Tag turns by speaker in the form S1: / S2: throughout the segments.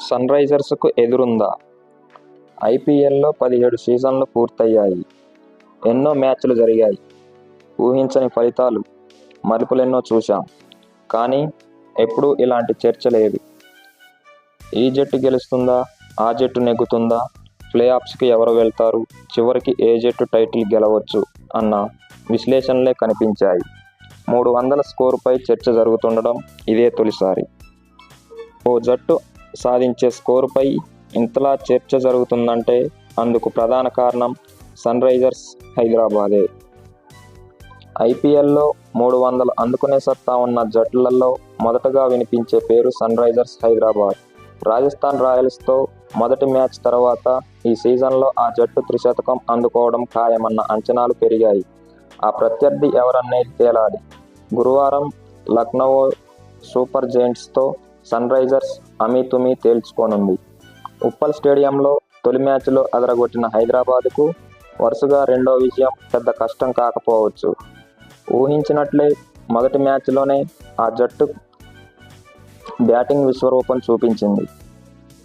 S1: Sun రైజర్స్కు ఎదురుందా? ఐపీఎల్లో పదిహేడు సీజన్లు పూర్తయ్యాయి. ఎన్నో మ్యాచ్లు జరిగాయి. ఊహించని ఫలితాలు మలుపులెన్నో చూశాం. కానీ ఎప్పుడూ ఇలాంటి చర్చ లేదు. ఈ జట్టు గెలుస్తుందా? ఆ జట్టు నెగ్గుతుందా? ప్లే ఆఫ్స్కి ఎవరు వెళ్తారు? చివరికి ఏ జట్టు టైటిల్ గెలవచ్చు? అన్న విశ్లేషణలే కనిపించాయి. మూడు వందల స్కోరుపై చర్చ జరుగుతుండడం ఇదే తొలిసారి. ఓ జట్టు సాధించే స్కోరుపై ఇంతలా చర్చ జరుగుతుందంటే అందుకు ప్రధాన కారణం సన్ రైజర్స్ హైదరాబాదే. ఐపీఎల్లో మూడు వందలు అందుకునే సత్తా ఉన్న జట్లలో మొదటగా వినిపించే పేరు సన్ రైజర్స్ హైదరాబాద్. రాజస్థాన్ రాయల్స్తో మొదటి మ్యాచ్ తర్వాత ఈ సీజన్లో ఆ జట్టు త్రిశతకం అందుకోవడం ఖాయమన్న అంచనాలు పెరిగాయి. ఆ ప్రత్యర్థి ఎవరనేది తేలాలి. గురువారం లక్నో సూపర్ జైంట్స్తో సన్ రైజర్స్ అమీతుమీ తేల్చుకోనుంది. ఉప్పల్ స్టేడియంలో తొలి మ్యాచ్లో అదరగొట్టిన హైదరాబాద్కు వరుసగా రెండో విజయం పెద్ద కష్టం కాకపోవచ్చు. ఊహించినట్లే మొదటి మ్యాచ్లోనే ఆ జట్టు బ్యాటింగ్ విశ్వరూపం చూపించింది.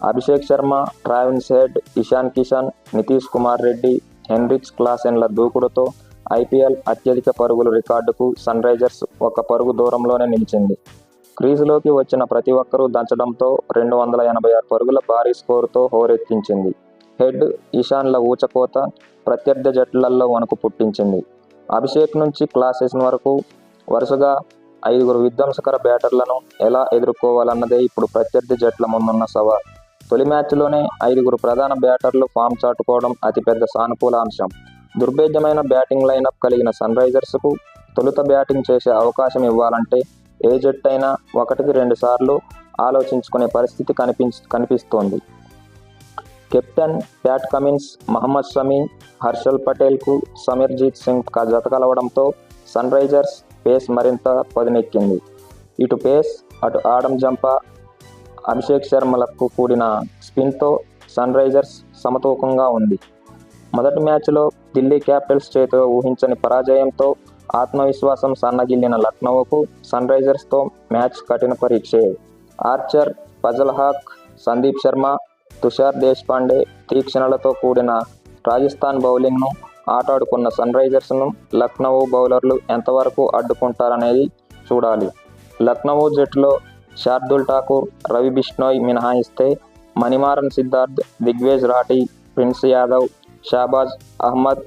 S1: Abhishek Sharma Travis Head Ishan Kishan Nitish Kumar Reddy Heinrich క్లాసెన్ల దూకుడుతో ఐపీఎల్ అత్యధిక పరుగుల రికార్డుకు సన్ రైజర్స్ ఒక పరుగు దూరంలోనే నిలిచింది. క్రీజులోకి వచ్చిన ప్రతి ఒక్కరూ దంచడంతో రెండు వందల ఎనభై ఆరు పరుగుల భారీ స్కోరుతో హోరెత్తించింది. హెడ్ ఇషాన్ల ఊచకోత ప్రత్యర్థి జట్లలో వణుకు పుట్టించింది. అభిషేక్ నుంచి క్లాసెస్ వరకు వరుసగా ఐదుగురు విధ్వంసకర బ్యాటర్లను ఎలా ఎదుర్కోవాలన్నదే ఇప్పుడు ప్రత్యర్థి జట్ల ముందున్న సవాల్. తొలి మ్యాచ్లోనే ఐదుగురు ప్రధాన బ్యాటర్లు ఫామ్ చాటుకోవడం అతిపెద్ద సానుకూల అంశం. దుర్భేద్యమైన బ్యాటింగ్ లైనప్ కలిగిన సన్ రైజర్స్కు తొలుత బ్యాటింగ్ చేసే అవకాశం ఇవ్వాలంటే ఏ జట్టు అయినా ఒకటికి రెండు సార్లు ఆలోచించుకునే పరిస్థితి కనిపించ కనిపిస్తోంది. Captain Pat Cummins Mohammed Shami Harshal పటేల్కు Simarjeet Singh క- జత కలవడంతో సన్ రైజర్స్ పేస్ మరింత పదునెక్కింది. ఇటు పేస్ అటు ఆడం జంప అభిషేక్ శర్మలకు కూడిన స్పిన్తో సన్ రైజర్స్ సమతూకంగా ఉంది. మొదటి మ్యాచ్లో ఢిల్లీ క్యాపిటల్స్ చేతిలో ఊహించని పరాజయంతో ఆత్మవిశ్వాసం సన్నగిల్లిన లక్నోకు సన్ రైజర్స్తో మ్యాచ్ కఠిన పరీక్షే. ఆర్చర్ ఫజల్హాక్ సందీప్ శర్మ తుషార్ దేశ్పాండే తీక్షణలతో కూడిన రాజస్థాన్ బౌలింగ్ను ఆటాడుకున్న సన్ రైజర్స్ను లక్నో బౌలర్లు ఎంతవరకు అడ్డుకుంటారనేది చూడాలి. లక్నో జట్టులో శార్దుల్ ఠాకూర్ రవి బిష్నోయ్ మినహాయిస్తే మణిమారన్ సిద్ధార్థ్ దిగ్వేజ్ రాఠీ ప్రిన్స్ యాదవ్ షాబాజ్ అహ్మద్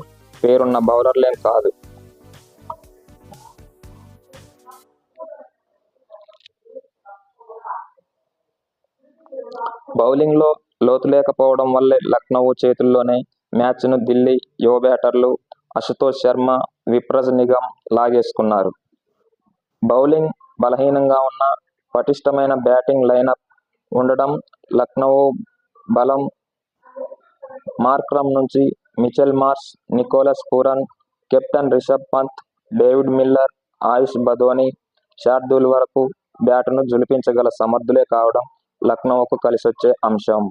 S1: పేరున్న బౌలర్లేం కాదు. బౌలింగ్లో లోతు లేకపోవడం వల్లే లక్నో చేతుల్లోనే మ్యాచ్ను ఢిల్లీ యువ బ్యాటర్లు అశుతోష్ శర్మ విప్రజ్ నిగమ్ లాగేసుకున్నారు. బౌలింగ్ బలహీనంగా ఉన్న పటిష్టమైన బ్యాటింగ్ లైనప్ ఉండడం లక్నో బలం మార్క్రమ్ నుంచి Mitchell Marsh Nicholas Pooran captain Rishabh Pant David Miller Ayush Badoni Shardul వరకు బ్యాటును జులిపించగల సమర్థులే కావడం లక్నోకు కలిసొచ్చే అంశం.